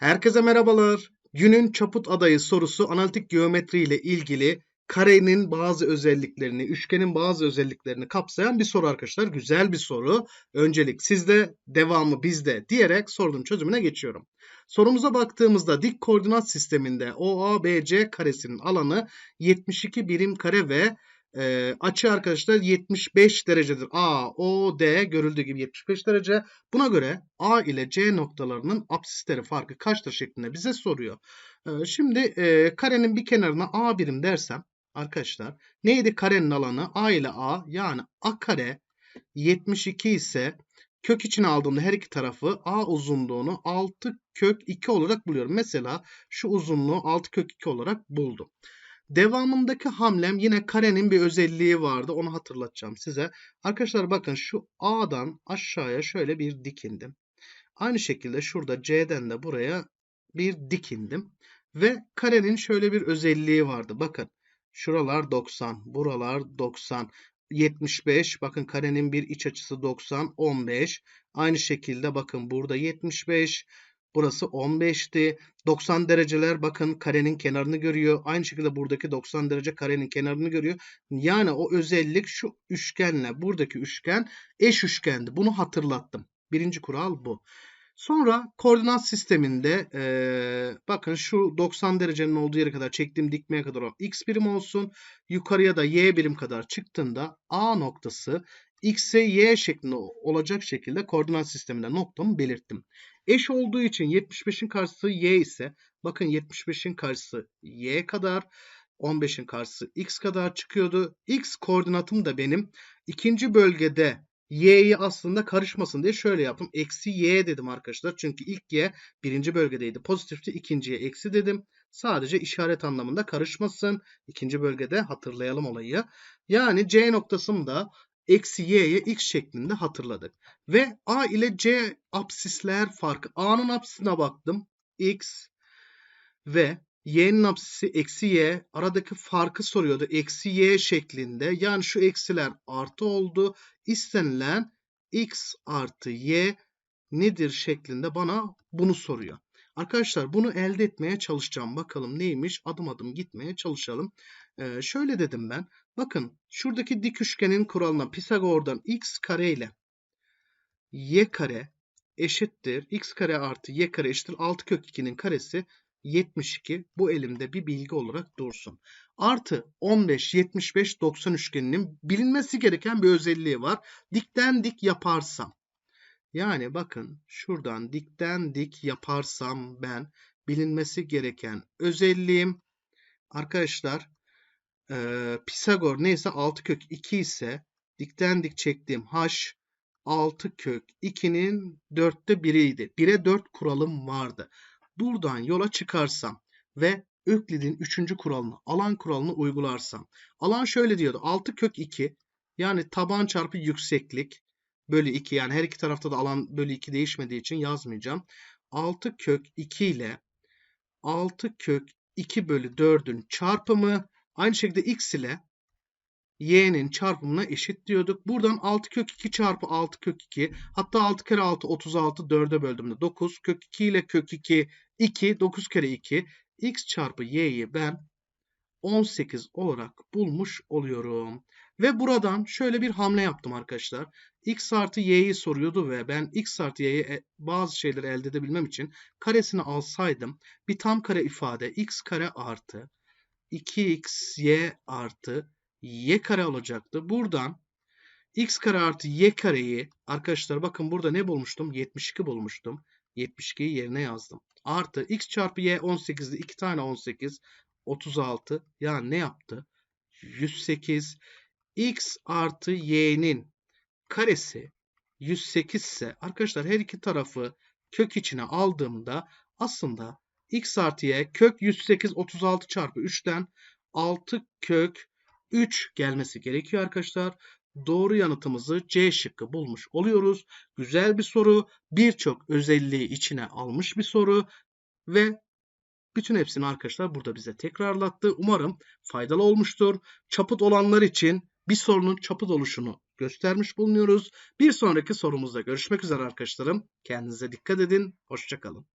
Herkese merhabalar. Günün çaput adayı sorusu analitik geometri ile ilgili karenin bazı özelliklerini, üçgenin bazı özelliklerini kapsayan bir soru arkadaşlar. Güzel bir soru. Öncelik sizde, devamı bizde diyerek sorunun çözümüne geçiyorum. Sorumuza baktığımızda dik koordinat sisteminde OABC karesinin alanı 72 birim kare ve e, açı arkadaşlar 75 derecedir. A, O, D görüldüğü gibi 75 derece. Buna göre A ile C noktalarının apsisleri farkı kaçtır şeklinde bize soruyor. E, şimdi e, karenin bir kenarına A birim dersem arkadaşlar neydi karenin alanı? A ile A yani A kare 72 ise kök içine aldığımda her iki tarafı A uzunluğunu 6 kök 2 olarak buluyorum. Mesela şu uzunluğu 6 kök 2 olarak buldum. Devamındaki hamlem yine karenin bir özelliği vardı. Onu hatırlatacağım size. Arkadaşlar bakın şu A'dan aşağıya şöyle bir dikindim. Aynı şekilde şurada C'den de buraya bir dikindim. Ve karenin şöyle bir özelliği vardı. Bakın şuralar 90, buralar 90, 75. Bakın karenin bir iç açısı 90, 15. Aynı şekilde bakın burada 75. Burası 15'ti. 90 dereceler bakın karenin kenarını görüyor. Aynı şekilde buradaki 90 derece karenin kenarını görüyor. Yani o özellik şu üçgenle buradaki üçgen eş üçgendi. Bunu hatırlattım. Birinci kural bu. Sonra koordinat sisteminde eee, bakın şu 90 derecenin olduğu yere kadar çektiğim dikmeye kadar olan x birim olsun. Yukarıya da y birim kadar çıktığında A noktası x'e y şeklinde olacak şekilde koordinat sisteminde noktamı belirttim. Eş olduğu için 75'in karşısı y ise bakın 75'in karşısı y kadar 15'in karşısı x kadar çıkıyordu. X koordinatım da benim ikinci bölgede y'yi aslında karışmasın diye şöyle yaptım. Eksi y dedim arkadaşlar. Çünkü ilk y birinci bölgedeydi. Pozitifti. ikinciye eksi dedim. Sadece işaret anlamında karışmasın. İkinci bölgede hatırlayalım olayı. Yani c noktasını da eksi y'ye x şeklinde hatırladık. Ve a ile c apsisler farkı. A'nın apsisine baktım. x ve y'nin apsisi eksi y. Aradaki farkı soruyordu. Eksi y şeklinde. Yani şu eksiler artı oldu. İstenilen x artı y nedir şeklinde bana bunu soruyor. Arkadaşlar bunu elde etmeye çalışacağım. Bakalım neymiş? Adım adım gitmeye çalışalım. Ee, şöyle dedim ben. Bakın şuradaki dik üçgenin kuralına Pisagor'dan x kare ile y kare eşittir. x kare artı y kare eşittir. 6 kök 2'nin karesi 72. Bu elimde bir bilgi olarak dursun. Artı 15, 75, 90 üçgeninin bilinmesi gereken bir özelliği var. Dikten dik yaparsam. Yani bakın şuradan dikten dik yaparsam ben bilinmesi gereken özelliğim arkadaşlar e, Pisagor neyse 6 kök 2 ise dikten dik çektiğim h 6 kök 2'nin 4'te 1'iydi. 1'e 4 kuralım vardı. Buradan yola çıkarsam ve Öklid'in 3. kuralını, alan kuralını uygularsam. Alan şöyle diyordu. 6 kök 2 yani taban çarpı yükseklik bölü 2 yani her iki tarafta da alan bölü 2 değişmediği için yazmayacağım. 6 kök 2 ile 6 kök 2 bölü 4'ün çarpımı aynı şekilde x ile y'nin çarpımına eşit diyorduk. Buradan 6 kök 2 çarpı 6 kök 2 hatta 6 kere 6 36 4'e böldüğümde 9 kök 2 ile kök 2 2 9 kere 2 x çarpı y'yi ben 18 olarak bulmuş oluyorum. Ve buradan şöyle bir hamle yaptım arkadaşlar. x artı y'yi soruyordu ve ben x artı y'yi e, bazı şeyleri elde edebilmem için karesini alsaydım bir tam kare ifade x kare artı 2xy artı y kare olacaktı. Buradan x kare artı y kareyi arkadaşlar bakın burada ne bulmuştum? 72 bulmuştum. 72'yi yerine yazdım. Artı x çarpı y 18'di. 2 tane 18. 36. Yani ne yaptı? 108. x artı y'nin karesi 108 ise arkadaşlar her iki tarafı kök içine aldığımda aslında x artı y kök 108 36 çarpı 3'ten 6 kök 3 gelmesi gerekiyor arkadaşlar. Doğru yanıtımızı C şıkkı bulmuş oluyoruz. Güzel bir soru. Birçok özelliği içine almış bir soru. Ve bütün hepsini arkadaşlar burada bize tekrarlattı. Umarım faydalı olmuştur. Çaput olanlar için bir sorunun çaput oluşunu göstermiş bulunuyoruz. Bir sonraki sorumuzda görüşmek üzere arkadaşlarım. Kendinize dikkat edin. Hoşçakalın.